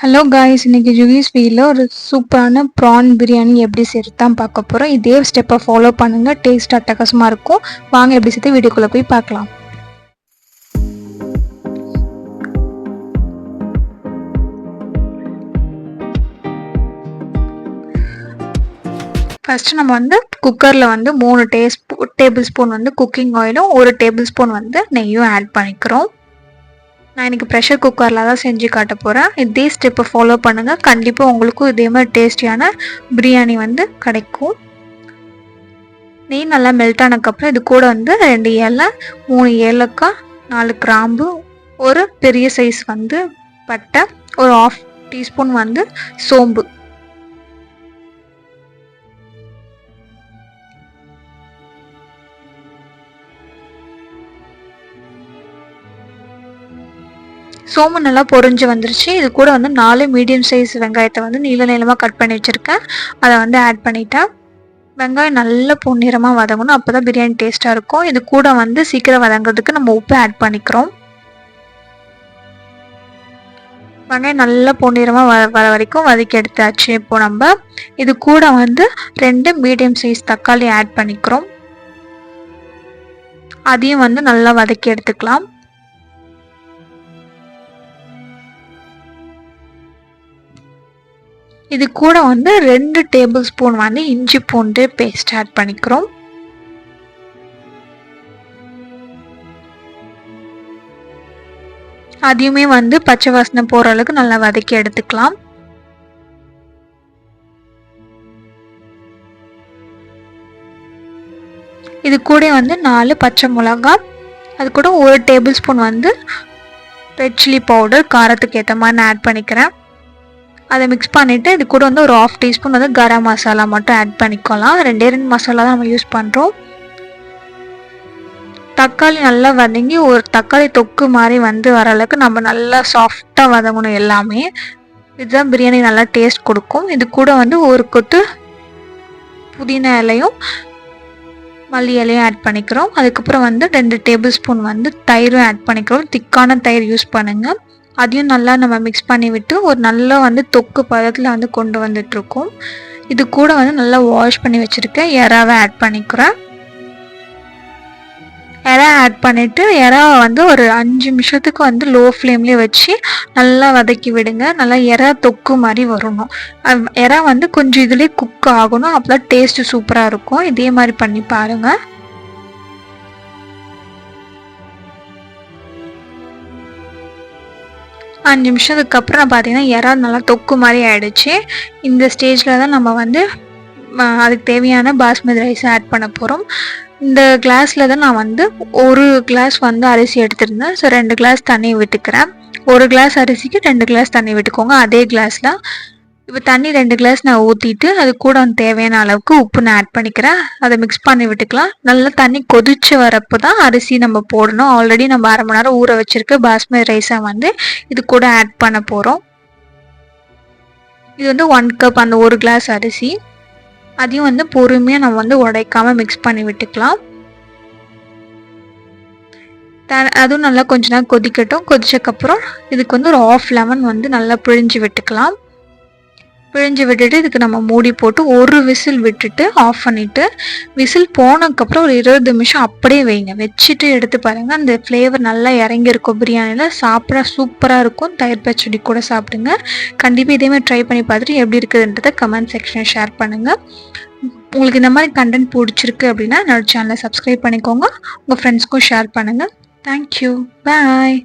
Hello guys இன்னைக்கு ஜுகிஸ் வீல ஒரு சூப்பரான ப்ரான் பிரியாணி எப்படி செய்கிறது தான் பார்க்க போகிறோம் இதே ஸ்டெப்பை ஃபாலோ பண்ணுங்கள் டேஸ்ட் அட்டகாசமாக இருக்கும். வாங்க எப்படி சேர்த்து வீடியோக்குள்ளே போய் பார்க்கலாம். ஃபஸ்ட்டு நம்ம வந்து குக்கரில் வந்து மூணு டேஸ்ட் டேபிள் ஸ்பூன் வந்து குக்கிங் ஆயிலும் ஒரு டேபிள் ஸ்பூன் வந்து நெய்யும் ஆட் பண்ணிக்கிறோம். நான் இன்றைக்கி ப்ரெஷர் குக்கரில் தான் செஞ்சு காட்ட போகிறேன் இதே ஸ்டெப்பை ஃபாலோ பண்ணுங்கள் கண்டிப்பாக உங்களுக்கும் இதே மாதிரி டேஸ்டியான பிரியாணி வந்து கிடைக்கும். நெய் நல்லா மெல்ட் ஆனதுக்கப்புறம் இது கூட வந்து ரெண்டு ஏலை மூணு ஏலக்காய் நாலு கிராம்பு ஒரு பெரிய சைஸ் வந்து பட்டை ஒரு ஆஃப் டீஸ்பூன் வந்து சோம்பு. சோம்பு நல்லா பொறிஞ்சு வந்துருச்சு. இது கூட வந்து நாலு மீடியம் சைஸ் வெங்காயத்தை வந்து நீள நீளமாக கட் பண்ணி வச்சுருக்கேன். அதை வந்து ஆட் பண்ணிட்டேன் வெங்காயம் நல்ல பொன்னிறமாக வதங்கணும். அப்போ தான் பிரியாணி டேஸ்ட்டாக இருக்கும். இது கூட வந்து சீக்கிரம் வதங்கிறதுக்கு நம்ம உப்பு ஆட் பண்ணிக்கிறோம். வெங்காயம் நல்லா பொன்னிறமாக வ வர வரைக்கும் வதக்கி எடுத்தாச்சு. இப்போ நம்ம இது கூட வந்து ரெண்டு மீடியம் சைஸ் தக்காளி ஆட் பண்ணிக்கிறோம். அதையும் வந்து நல்லா வதக்கி எடுத்துக்கலாம். இது கூட வந்து ரெண்டு டேபிள் ஸ்பூன் வந்து இஞ்சி பூண்டு பேஸ்ட் ஆட் பண்ணிக்கிறோம். அதையுமே வந்து பச்சை வாசனை போகிற அளவுக்கு நல்லா வதக்கி எடுத்துக்கலாம். இது கூட வந்து நாலு பச்சை மிளகா அது கூட ஒரு டேபிள் ஸ்பூன் வந்து ரெட் சில்லி பவுடர் காரத்துக்கு ஏற்ற மாதிரி நான் ஆட் பண்ணிக்கிறேன். அதை மிக்ஸ் பண்ணிவிட்டு இது கூட வந்து ஒரு ஆஃப் டீஸ்பூன் வந்து கரம் மசாலா மட்டும் ஆட் பண்ணிக்கலாம். ரெண்டே ரெண்டு மசாலா தான் நம்ம யூஸ் பண்ணுறோம் தக்காளி நல்லா வதங்கி ஒரு தக்காளி தொக்கு மாதிரி வந்து வர அளவுக்கு நம்ம நல்லா சாஃப்டாக வதங்கணும் எல்லாமே. இதுதான் பிரியாணி நல்லா டேஸ்ட் கொடுக்கும். இது கூட வந்து ஒரு கொத்து புதினா இலையும் மல்லி இலையும் ஆட் பண்ணிக்கிறோம். அதுக்கப்புறம் வந்து ரெண்டு டேபிள் ஸ்பூன் வந்து தயிரும் ஆட் பண்ணிக்கிறோம். திக்கான தயிர் யூஸ் பண்ணுங்கள் அதையும் நல்லா நம்ம மிக்ஸ் பண்ணி விட்டு ஒரு நல்லா வந்து தொக்கு பதத்தில் வந்து கொண்டு வந்துட்ருக்கோம் இது கூட வந்து நல்லா வாஷ் பண்ணி வச்சுருக்கேன். எறாவை ஆட் பண்ணிக்கிறேன். எறா ஆட் பண்ணிவிட்டு எறாவை வந்து ஒரு அஞ்சு நிமிஷத்துக்கு வந்து லோ ஃப்ளேம்லேயே வச்சு நல்லா வதக்கி விடுங்க. நல்லா எறா தொக்கு மாதிரி வரணும். எறா வந்து கொஞ்சம் இதுலேயே குக் ஆகணும். அப்போ தான் டேஸ்ட்டு சூப்பராக இருக்கும். இதே மாதிரி பண்ணி பாருங்கள் அஞ்சு நிமிஷத்துக்கு அப்புறம் பார்த்திங்கன்னா இறா நல்லா தொக்கு மாதிரி ஆகிடுச்சு இந்த ஸ்டேஜில் தான் நம்ம வந்து அதுக்கு தேவையான பாஸ்மதி ரைஸ் ஆட் பண்ண போகிறோம் இந்த கிளாஸில் தான் நான் வந்து ஒரு கிளாஸ் வந்து அரிசி எடுத்திருந்தேன். ஸோ ரெண்டு கிளாஸ் தண்ணி விட்டுக்கிறேன். ஒரு கிளாஸ் அரிசிக்கு ரெண்டு கிளாஸ் தண்ணி விட்டுக்கோங்க. அதே கிளாஸில் இப்போ தண்ணி ரெண்டு கிளாஸ் நான் ஊற்றிட்டு அது கூட தேவையான அளவுக்கு உப்பு நான் ஆட் பண்ணிக்கிறேன். அதை மிக்ஸ் பண்ணி விட்டுக்கலாம். நல்லா தண்ணி கொதிச்சு வரப்போ தான் அரிசி நம்ம போடணும். ஆல்ரெடி நம்ம அரை மணி நேரம் ஊற வச்சிருக்க பாஸ்மதி ரைஸை வந்து இது கூட ஆட் பண்ண போகிறோம் இது வந்து ஒன் கப் அந்த ஒரு கிளாஸ் அரிசி. அதையும் வந்து பொறுமையாக நம்ம வந்து உடைக்காமல் மிக்ஸ் பண்ணி விட்டுக்கலாம். த அதுவும் நல்லா கொஞ்ச நேரம் கொதிக்கட்டும். கொதிச்சக்கப்புறம் இதுக்கு வந்து ஒரு ஆஃப் லெமன் வந்து நல்லா பிழிஞ்சு விட்டுக்கலாம். பிழிஞ்சு விட்டுட்டு இதுக்கு நம்ம மூடி போட்டு ஒரு விசில் விட்டுட்டு ஆஃப் பண்ணிவிட்டு விசில் போனதுக்கப்புறம் ஒரு இருபது நிமிஷம் அப்படியே வைங்க. வச்சுட்டு எடுத்து பாருங்கள் அந்த ஃப்ளேவர் நல்லா இறங்கியிருக்கும் பிரியாணியில். சாப்பிட சூப்பராக இருக்கும். தயிர் பச்சடி கூட சாப்பிடுங்க. கண்டிப்பாக இதேமாதிரி ட்ரை பண்ணி பார்த்துட்டு எப்படி இருக்குதுன்றதை கமெண்ட் செக்ஷனில் ஷேர் பண்ணுங்கள் உங்களுக்கு இந்த மாதிரி கண்டென்ட் பிடிச்சிருக்கு அப்படின்னா என்னோடய சேனலை சப்ஸ்கிரைப் பண்ணிக்கோங்க. உங்கள் ஃப்ரெண்ட்ஸ்க்கும் ஷேர் பண்ணுங்கள் தேங்க்யூ பாய்